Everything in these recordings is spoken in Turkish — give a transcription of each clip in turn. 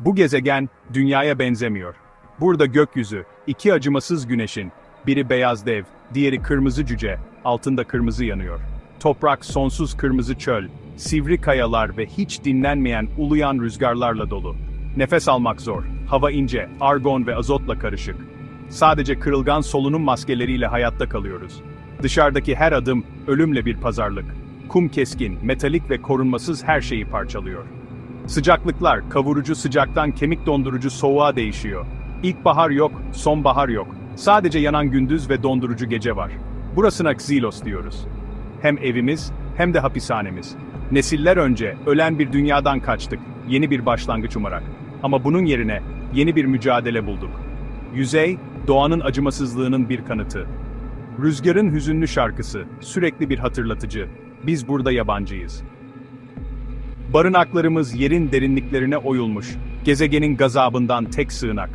Bu gezegen, dünyaya benzemiyor. Burada gökyüzü, iki acımasız güneşin, biri beyaz dev, diğeri kırmızı cüce, altında kırmızı yanıyor. Toprak sonsuz kırmızı çöl, sivri kayalar ve hiç dinlenmeyen uluyan rüzgarlarla dolu. Nefes almak zor, hava ince, argon ve azotla karışık. Sadece kırılgan solunum maskeleriyle hayatta kalıyoruz. Dışarıdaki her adım, ölümle bir pazarlık. Kum keskin, metalik ve korunmasız her şeyi parçalıyor. Sıcaklıklar, kavurucu sıcaktan kemik dondurucu soğuğa değişiyor. İlkbahar yok, sonbahar yok. Sadece yanan gündüz ve dondurucu gece var. Burasına Xylos diyoruz. Hem evimiz, hem de hapishanemiz. Nesiller önce, ölen bir dünyadan kaçtık, yeni bir başlangıç umarak. Ama bunun yerine, yeni bir mücadele bulduk. Yüzey, doğanın acımasızlığının bir kanıtı. Rüzgarın hüzünlü şarkısı, sürekli bir hatırlatıcı. Biz burada yabancıyız. Barınaklarımız yerin derinliklerine oyulmuş, gezegenin gazabından tek sığınak.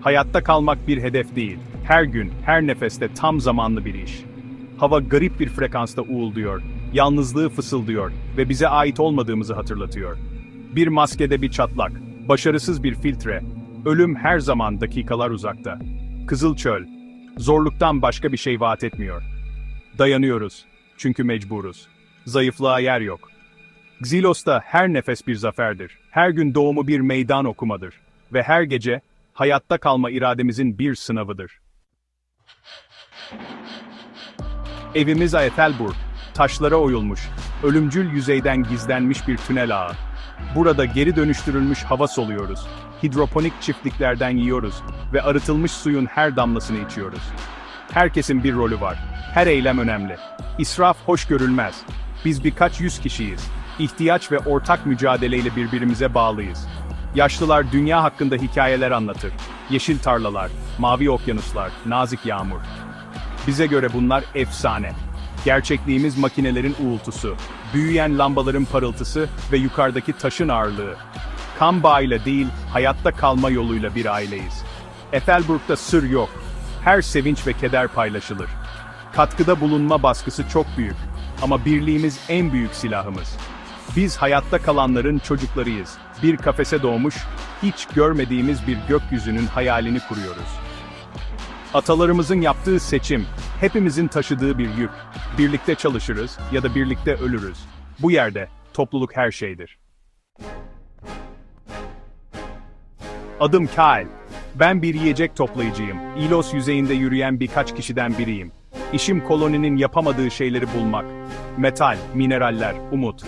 Hayatta kalmak bir hedef değil, her gün, her nefeste tam zamanlı bir iş. Hava garip bir frekansta uğulduyor, yalnızlığı fısıldıyor ve bize ait olmadığımızı hatırlatıyor. Bir maskede bir çatlak, başarısız bir filtre, ölüm her zaman dakikalar uzakta. Kızıl çöl, zorluktan başka bir şey vaat etmiyor. Dayanıyoruz, çünkü mecburuz. Zayıflığa yer yok. Xilos'ta her nefes bir zaferdir. Her gün doğumu bir meydan okumadır. Ve her gece, hayatta kalma irademizin bir sınavıdır. Evimiz Aethelburg, taşlara oyulmuş, ölümcül yüzeyden gizlenmiş bir tünel ağı. Burada geri dönüştürülmüş hava soluyoruz, hidroponik çiftliklerden yiyoruz ve arıtılmış suyun her damlasını içiyoruz. Herkesin bir rolü var, her eylem önemli. İsraf hoş görülmez. Biz birkaç yüz kişiyiz. İhtiyaç ve ortak mücadeleyle birbirimize bağlıyız. Yaşlılar dünya hakkında hikayeler anlatır. Yeşil tarlalar, mavi okyanuslar, nazik yağmur. Bize göre bunlar efsane. Gerçekliğimiz makinelerin uğultusu, büyüyen lambaların parıltısı ve yukarıdaki taşın ağırlığı. Kan bağıyla değil, hayatta kalma yoluyla bir aileyiz. Ethelburg'da sır yok. Her sevinç ve keder paylaşılır. Katkıda bulunma baskısı çok büyük. Ama birliğimiz en büyük silahımız. Biz hayatta kalanların çocuklarıyız. Bir kafese doğmuş, hiç görmediğimiz bir gökyüzünün hayalini kuruyoruz. Atalarımızın yaptığı seçim, hepimizin taşıdığı bir yük. Birlikte çalışırız ya da birlikte ölürüz. Bu yerde topluluk her şeydir. Adım Kyle. Ben bir yiyecek toplayıcıyım. İlos yüzeyinde yürüyen birkaç kişiden biriyim. İşim koloninin yapamadığı şeyleri bulmak. Metal, mineraller, umut.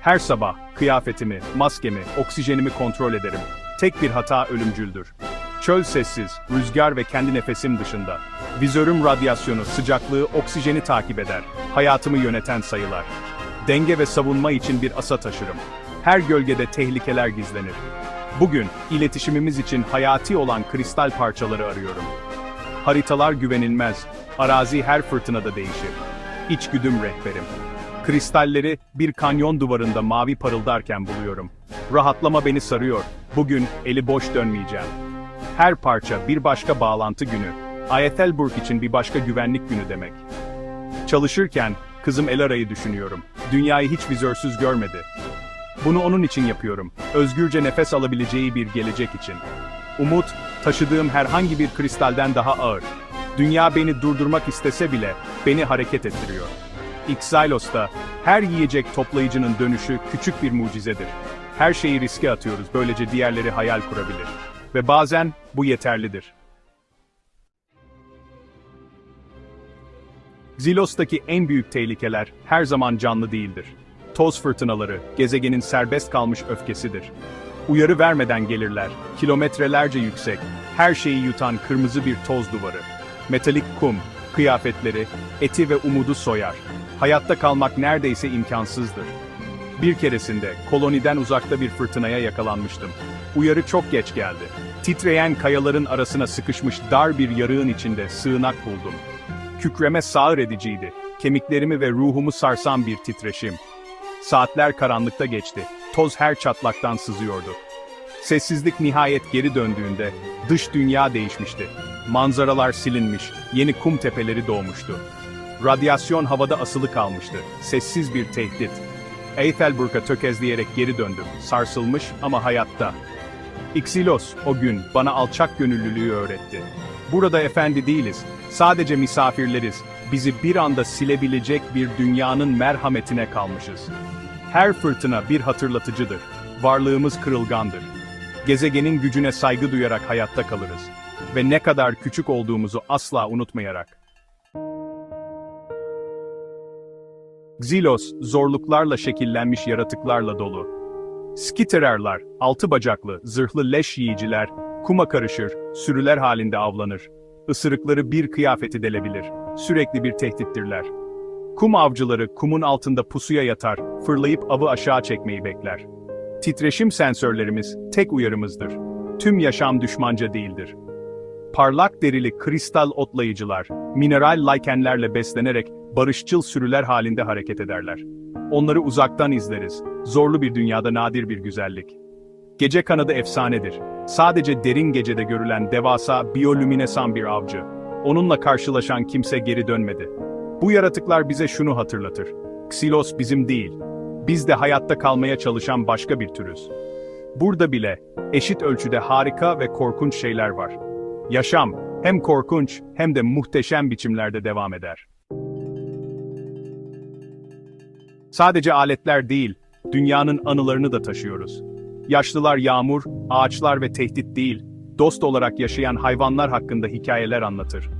Her sabah kıyafetimi, maskemi, oksijenimi kontrol ederim. Tek bir hata ölümcüldür. Çöl sessiz, rüzgar ve kendi nefesim dışında. Vizörüm radyasyonu, sıcaklığı, oksijeni takip eder. Hayatımı yöneten sayılar. Denge ve savunma için bir asa taşırım. Her gölgede tehlikeler gizlenir. Bugün, iletişimimiz için hayati olan kristal parçaları arıyorum. Haritalar güvenilmez, arazi her fırtınada değişir. İçgüdüm rehberim. Kristalleri bir kanyon duvarında mavi parıldarken buluyorum. Rahatlama beni sarıyor. Bugün eli boş dönmeyeceğim. Her parça bir başka bağlantı günü. Aethelburg için bir başka güvenlik günü demek. Çalışırken kızım Elara'yı düşünüyorum. Dünyayı hiç vizörsüz görmedi. Bunu onun için yapıyorum. Özgürce nefes alabileceği bir gelecek için. Umut, taşıdığım herhangi bir kristalden daha ağır. Dünya beni durdurmak istese bile beni hareket ettiriyor. Xylos'ta her yiyecek toplayıcının dönüşü küçük bir mucizedir. Her şeyi riske atıyoruz böylece diğerleri hayal kurabilir. Ve bazen bu yeterlidir. Zilos'taki en büyük tehlikeler her zaman canlı değildir. Toz fırtınaları, gezegenin serbest kalmış öfkesidir. Uyarı vermeden gelirler, kilometrelerce yüksek, her şeyi yutan kırmızı bir toz duvarı. Metalik kum, kıyafetleri, eti ve umudu soyar. Hayatta kalmak neredeyse imkansızdır. Bir keresinde koloniden uzakta bir fırtınaya yakalanmıştım. Uyarı çok geç geldi. Titreyen kayaların arasına sıkışmış dar bir yarığın içinde sığınak buldum. Kükreme sağır ediciydi. Kemiklerimi ve ruhumu sarsan bir titreşim. Saatler karanlıkta geçti. Toz her çatlaktan sızıyordu. Sessizlik nihayet geri döndüğünde dış dünya değişmişti. Manzaralar silinmiş, yeni kum tepeleri doğmuştu. Radyasyon havada asılı kalmıştı. Sessiz bir tehdit. Eyfelburg'a tökezleyerek geri döndüm. Sarsılmış ama hayatta. Ixilos, o gün, bana alçak gönüllülüğü öğretti. Burada efendi değiliz, sadece misafirleriz, bizi bir anda silebilecek bir dünyanın merhametine kalmışız. Her fırtına bir hatırlatıcıdır, varlığımız kırılgandır. Gezegenin gücüne saygı duyarak hayatta kalırız. Ve ne kadar küçük olduğumuzu asla unutmayarak. Xylos, zorluklarla şekillenmiş yaratıklarla dolu. Skittererler, altı bacaklı, zırhlı leş yiyiciler, kuma karışır, sürüler halinde avlanır. Isırıkları bir kıyafeti delebilir, sürekli bir tehdittirler. Kum avcıları kumun altında pusuya yatar, fırlayıp avı aşağı çekmeyi bekler. Titreşim sensörlerimiz tek uyarımızdır. Tüm yaşam düşmanca değildir. Parlak derili kristal otlayıcılar, mineral laykenlerle beslenerek barışçıl sürüler halinde hareket ederler. Onları uzaktan izleriz. Zorlu bir dünyada nadir bir güzellik. Gece kanadı efsanedir. Sadece derin gecede görülen devasa biyolüminesan bir avcı. Onunla karşılaşan kimse geri dönmedi. Bu yaratıklar bize şunu hatırlatır. Xilos bizim değil. Biz de hayatta kalmaya çalışan başka bir türüz. Burada bile eşit ölçüde harika ve korkunç şeyler var. Yaşam hem korkunç hem de muhteşem biçimlerde devam eder. Sadece aletler değil, dünyanın anılarını da taşıyoruz. Yaşlılar yağmur, ağaçlar ve tehdit değil, dost olarak yaşayan hayvanlar hakkında hikayeler anlatır.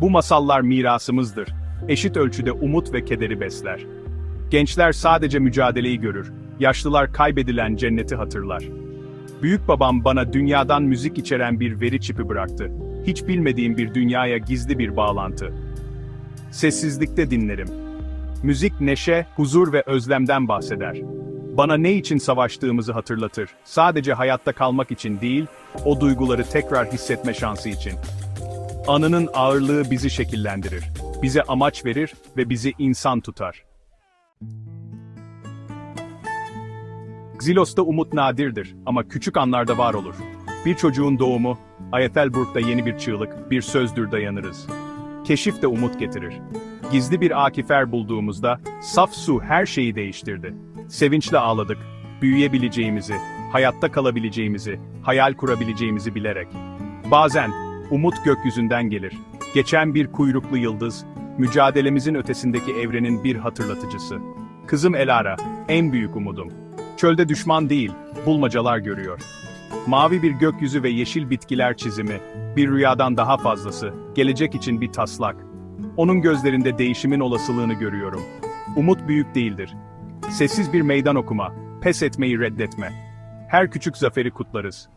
Bu masallar mirasımızdır. Eşit ölçüde umut ve kederi besler. Gençler sadece mücadeleyi görür, yaşlılar kaybedilen cenneti hatırlar. Büyük babam bana dünyadan müzik içeren bir veri çipi bıraktı. Hiç bilmediğim bir dünyaya gizli bir bağlantı. Sessizlikte dinlerim. Müzik neşe, huzur ve özlemden bahseder. Bana ne için savaştığımızı hatırlatır. Sadece hayatta kalmak için değil, o duyguları tekrar hissetme şansı için. Anının ağırlığı bizi şekillendirir. Bize amaç verir ve bizi insan tutar. Xilos'ta umut nadirdir ama küçük anlarda var olur. Bir çocuğun doğumu, Ayethelburg'da yeni bir çığlık, bir sözdür dayanırız. Keşif de umut getirir. Gizli bir akifer bulduğumuzda, saf su her şeyi değiştirdi. Sevinçle ağladık, büyüyebileceğimizi, hayatta kalabileceğimizi, hayal kurabileceğimizi bilerek. Bazen, umut gökyüzünden gelir. Geçen bir kuyruklu yıldız, mücadelemizin ötesindeki evrenin bir hatırlatıcısı. Kızım Elara, en büyük umudum. Çölde düşman değil, bulmacalar görüyor. Mavi bir gökyüzü ve yeşil bitkiler çizimi, bir rüyadan daha fazlası, gelecek için bir taslak. Onun gözlerinde değişimin olasılığını görüyorum. Umut büyük değildir. Sessiz bir meydan okuma, pes etmeyi reddetme. Her küçük zaferi kutlarız.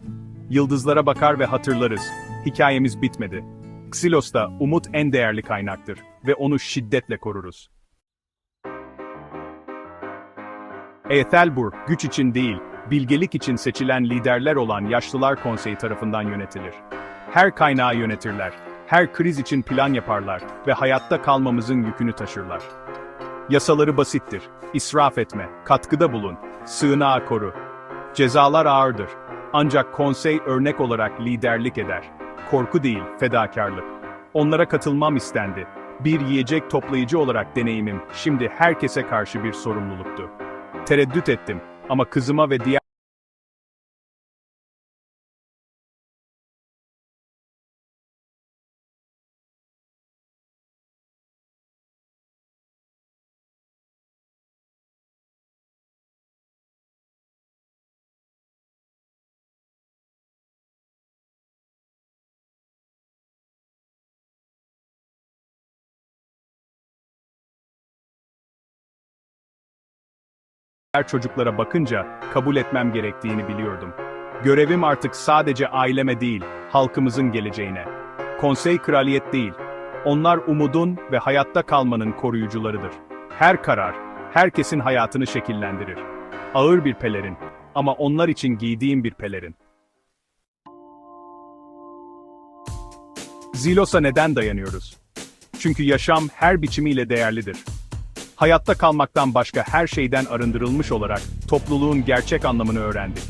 Yıldızlara bakar ve hatırlarız. Hikayemiz bitmedi. Xilos'ta umut en değerli kaynaktır ve onu şiddetle koruruz. Ethelburg, güç için değil, bilgelik için seçilen liderler olan Yaşlılar Konseyi tarafından yönetilir. Her kaynağı yönetirler, her kriz için plan yaparlar ve hayatta kalmamızın yükünü taşırlar. Yasaları basittir, israf etme, katkıda bulun, sığınağı koru. Cezalar ağırdır, ancak konsey örnek olarak liderlik eder. Korku değil, fedakarlık. Onlara katılmam istendi. Bir yiyecek toplayıcı olarak deneyimim şimdi herkese karşı bir sorumluluktu. Tereddüt ettim. Ama kızıma ve diğer çocuklara bakınca kabul etmem gerektiğini biliyordum. Görevim artık sadece aileme değil, halkımızın geleceğine. Konsey kraliyet değil. Onlar umudun ve hayatta kalmanın koruyucularıdır. Her karar, herkesin hayatını şekillendirir. Ağır bir pelerin ama onlar için giydiğim bir pelerin. Zilos'a neden dayanıyoruz? Çünkü yaşam her biçimiyle değerlidir. Hayatta kalmaktan başka her şeyden arındırılmış olarak topluluğun gerçek anlamını öğrendik.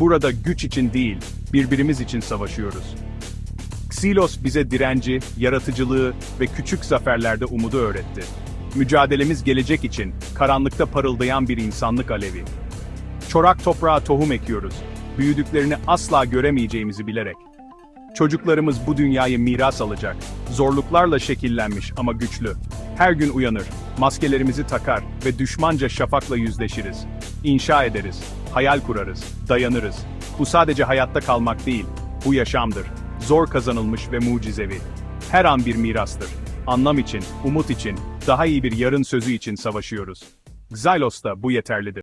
Burada güç için değil, birbirimiz için savaşıyoruz. Xilos bize direnci, yaratıcılığı ve küçük zaferlerde umudu öğretti. Mücadelemiz gelecek için, karanlıkta parıldayan bir insanlık alevi. Çorak toprağa tohum ekiyoruz. büyüdüklerini asla göremeyeceğimizi bilerek. Çocuklarımız bu dünyayı miras alacak. Zorluklarla şekillenmiş ama güçlü. Her gün uyanır, maskelerimizi takar ve düşmanca şafakla yüzleşiriz. İnşa ederiz, hayal kurarız, dayanırız. Bu sadece hayatta kalmak değil, bu yaşamdır. Zor kazanılmış ve mucizevi. Her an bir mirastır. Anlam için, umut için, daha iyi bir yarın sözü için savaşıyoruz. Xylos'ta bu yeterlidir.